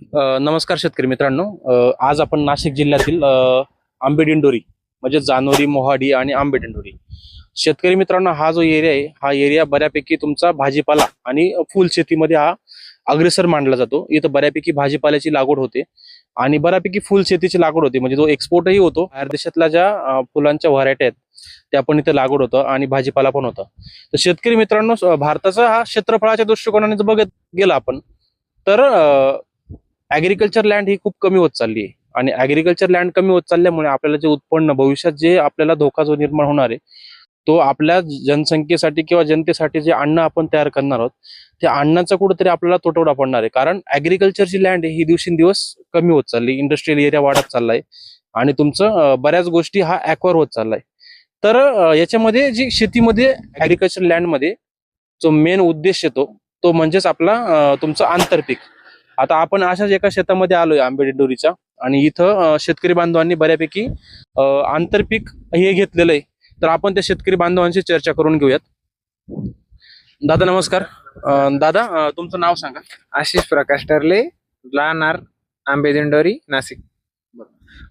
नमस्कार शेतकरी मित्रांनो. आज आपण नाशिक जिल्ह्यातील आंबेडिंडोरी म्हणजे जानोरी मोहाडी आणि आंबेडिंडोरी. शेतकरी मित्रांनो हा जो एरिया आहे हा एरिया बऱ्यापैकी तुमचा भाजीपाला आणि फुल शेतीमध्ये हा अग्रेसर मानला जातो. इथं बऱ्यापैकी भाजीपाल्याची लागवड होते आणि बऱ्यापैकी फुल शेतीची लागवड होते. म्हणजे तो एक्सपोर्टही होतो बाहेर देशातल्या ज्या फुलांच्या व्हरायटी आहेत त्या पण इथं लागवड होतं आणि भाजीपाला पण होतं. तर शेतकरी मित्रांनो भारताचा हा क्षेत्रफळाच्या दृष्टिकोनाने जर बघत गेला आपण तर ऍग्रिकल्चर लँड ही खूप कमी होत चालली आहे. आणि ऍग्रिकल्चर लँड कमी होत चालल्यामुळे आपल्याला जे उत्पन्न भविष्यात जे आपल्याला धोका जो निर्माण होणार आहे तो आपल्या जनसंख्येसाठी किंवा जनतेसाठी जे अन्न आपण तयार करणार आहोत त्या अन्नाचा कुठेतरी आपल्याला तुटवडा पडणार आहे. कारण ऍग्रिकल्चरची लँड ही दिवसेंदिवस कमी होत चालली इंडस्ट्रियल एरिया वाढत चाललाय. आणि तुमचं बऱ्याच गोष्टी हा ऍक्वर होत चाललाय. तर याच्यामध्ये जी शेतीमध्ये ऍग्रिकल्चर लँडमध्ये जो मेन उद्देश येतो तो म्हणजेच आपला तुमचं आंतरपीक. आता आपण अशाच एका शेतामध्ये आलोय आंबेडोरीच्या आणि इथं शेतकरी बांधवांनी बऱ्यापैकी आंतरपीक हे घेतलेलं आहे. तर आपण त्या शेतकरी बांधवांशी चर्चा करून घेऊयात. दादा नमस्कार. दादा तुमचं नाव सांगा. आशिष प्रकाश टर्ले राहणार आंबेदिंडोरी नाशिक.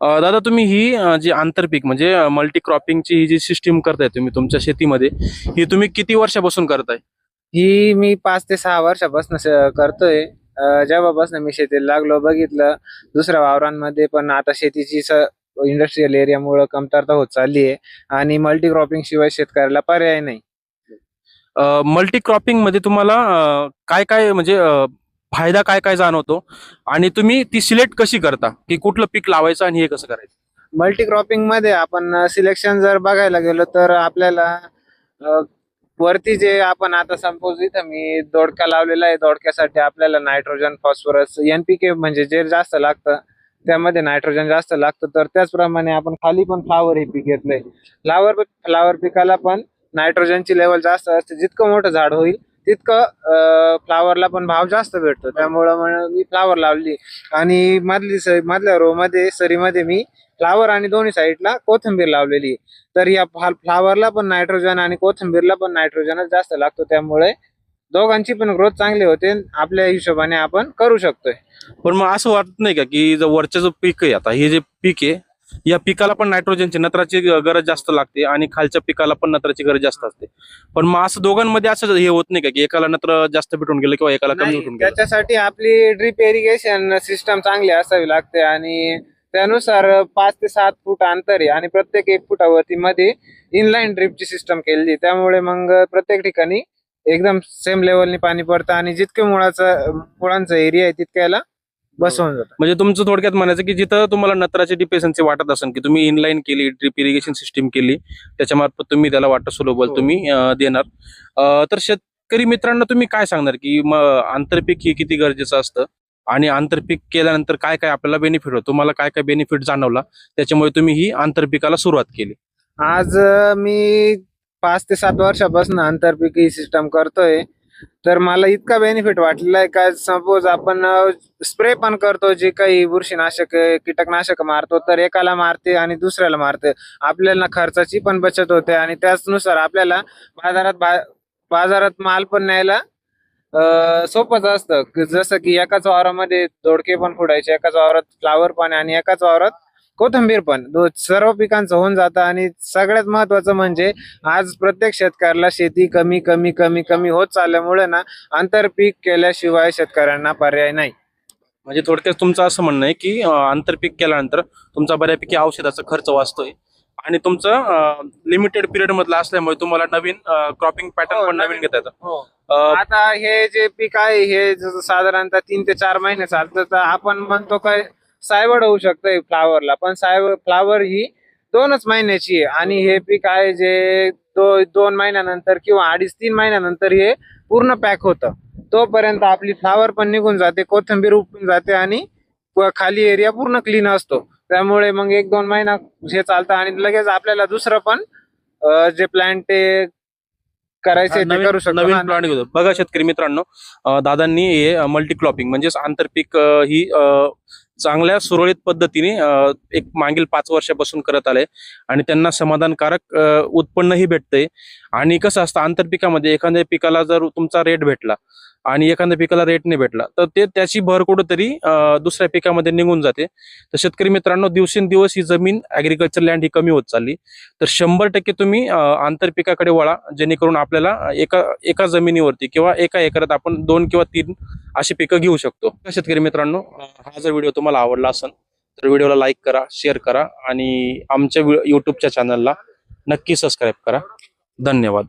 दादा तुम्ही ही जी आंतरपीक म्हणजे मल्टी क्रॉपिंगची ही जी सिस्टीम करताय तुम्ही तुमच्या शेतीमध्ये ही तुम्ही किती वर्षापासून करताय? ही मी पाच ते सहा वर्षापासून करतोय. जेव्हापासून मी शेतीला लागलो बघितलं. दुसऱ्या वावरांमध्ये पण आता शेतीची इंडस्ट्रियल एरियामुळे कमतरता होत चालली आहे. आणि मल्टी क्रॉपिंग शिवाय शेतकऱ्याला पर्याय नाही. मल्टी क्रॉपिंगमध्ये तुम्हाला काय काय म्हणजे फायदा काय काय जाणवतो? आणि तुम्ही ती सिलेक्ट कशी करता? की कुठलं पीक लावायचं आणि हे कसं करायचं? मल्टी क्रॉपिंगमध्ये आपण सिलेक्शन जर बघायला गेलो तर आपल्याला वरती जे आपण आता सपोज इथं मी दोडका लावलेला आहे. दोडक्यासाठी आपल्याला नायट्रोजन फॉस्फरस एनपीके म्हणजे जे जास्त लागतं त्यामध्ये नायट्रोजन जास्त लागतं. तर त्याचप्रमाणे आपण खाली पण फ्लावर हे पीक घेतलंय. फ्लावर फ्लावर पिकाला पण नायट्रोजनची लेवल जास्त असते. जितकं मोठं झाड होईल तितकं फ्लावरला पण भाव जास्त भेटतो. त्यामुळं मग मी फ्लावर लावली. आणि मधली स- मधल्या रो मध्ये सरीमध्ये मी फ्लावर आणि दोन्ही साईडला कोथिंबीर लावलेली. तर या फ्लावरला पण नायट्रोजन आणि कोथिंबीरला पण नायट्रोजनच जास्त लागतो. त्यामुळे दोघांची पण ग्रोथ चांगली होते. आपल्या हिशोबाने आपण करू शकतोय. पण मग असं वाटत नाही का की जो वरचं जो पीक आहे आता हे जे पीक आहे या पिकाला पण नायट्रोजनची नत्राची गरज जास्त लागते आणि खालच्या पिकाला पण नत्राची गरज जास्त असते पण मग असं दोघांमध्ये असं हे होत नाही का की एकाला नत्र जास्त भेटून गेलं किंवा एकाला कमी भेटून गेलं त्याच्यासाठी आपली ड्रिप इरिगेशन सिस्टम चांगली असावी लागते आणि त्यानुसार पाच ते सात फूट अंतर आहे आणि प्रत्येक एक फुटावरती मध्ये इनलाईन ड्रिपची सिस्टम केलेली. त्यामुळे मग प्रत्येक ठिकाणी एकदम सेम लेवलनी पाणी पडतं आणि जितके मुळाचं मुळांचा एरिया आहे तितक्याला बसवून जातं. म्हणजे तुमचं थोडक्यात म्हणायचं की जिथं तुम्हाला नत्राची डिपेन्सी वाटत असेल की तुम्ही इनलाईन केली ड्रिप इरिगेशन सिस्टीम केली त्याच्यामार्फत तुम्ही त्याला वाटर सोलोबल हो. तुम्ही देणार. तर शेतकरी मित्रांना तुम्ही काय सांगणार की मग आंतरपीक ही किती गरजेचं असतं? आणि आंतरपीक केल्यानंतर काय काय आपल्याला बेनिफिट होतो? तुम्हाला काय काय बेनिफिट जाणवला? त्याच्यामुळे तुम्ही ही आंतरपिकाला सुरुवात केली. आज मी पाच ते सात वर्षापासून आंतरपीक ही सिस्टम करतोय. तर मला इतका बेनिफिट वाटलेला आहे का सपोज आपण स्प्रे पण करतो जे काही बुरशीनाशक कीटकनाशक मारतो तर एकाला मारते आणि दुसऱ्याला मारते. आपल्याला खर्चाची पण बचत होते आणि त्याचनुसार आपल्याला बाजारात बा- बाजारात माल पण न्यायला सोपंच असतं. जसं की एकाच वावरामध्ये दोडके पण फुडायचे एकाच वावरात फ्लावर पण आणि एकाच वावरात कोथिंबीर पण. दो- सर्व पिकांचं होऊन जातं आणि सगळ्यात महत्वाचं म्हणजे आज प्रत्येक शेतकऱ्याला शेती कमी कमी कमी कमी होत चालल्यामुळे ना आंतरपीक केल्याशिवाय शेतकऱ्यांना पर्याय नाही. म्हणजे थोडक्यात तुमचं असं म्हणणं आहे की आंतरपीक केल्यानंतर तुमचा बऱ्यापैकी औषधाचा खर्च वाचतोय. आणि तुमचं लिमिटेड पिरियड मधला असल्यामुळे तुम्हाला नवीन क्रॉपिंग पॅटर्न हो, पण नवीन. घेता येतं. अं, आता हे जे पीक आहे हे साधारणतः तीन ते चार महिने चालतं तर आपण म्हणतो काय सायवड होऊ शकतंय फ्लावरला. पण सायव फ्लावर ही दोनच महिन्याची आहे. आणि हे पीक आहे जे दो दोन महिन्यानंतर किंवा अडीच तीन महिन्यानंतर हे पूर्ण पॅक होतं. तोपर्यंत आपली फ्लावर पण निघून जाते कोथिंबीर उपटून जाते आणि खाली एरिया पूर्ण क्लीन असतो. त्यामुळे मग एक दोन महिना हे चालतं आणि लगेच आपल्याला दुसरं पण जे प्लांट ते करायचे ते नवीन करू शकतो. नवीन प्लॉट घेतो. बघा शेतकरी मित्रांनो दादांनी हे मल्टी क्रॉपिंग म्हणजेच आंतरपीक ही चांगल्या सुरळीत पद्धतीने एक मागील पाच वर्षापासून करत आले आणि त्यांना समाधानकारक उत्पन्नही भेटतंय. आणि कसं असतं आंतरपिकामध्ये एखाद्या पिकाला जर तुमचा रेट भेटला आणि एखाद्या पिकाला रेट नाही भेटला तर ते त्याची भर कुठंतरी दुसऱ्या पिकामध्ये निघून जाते. तर शेतकरी मित्रांनो दिवसेंदिवस ही जमीन ऍग्रिकल्चर लँड ही कमी होत चालली. तर शंभर टक्के तुम्ही आंतरपिकाकडे वळा जेणेकरून आपल्याला एका एका जमिनीवरती किंवा एका एकरात आपण दोन किंवा तीन अशी पिकं घेऊ शकतो. शेतकरी मित्रांनो हा जर व्हिडिओ तुम्हाला आवडला असेल तर व्हिडिओला लाईक करा शेअर करा आणि आमच्या युट्यूबच्या चॅनलला नक्की सबस्क्राईब करा. धन्यवाद.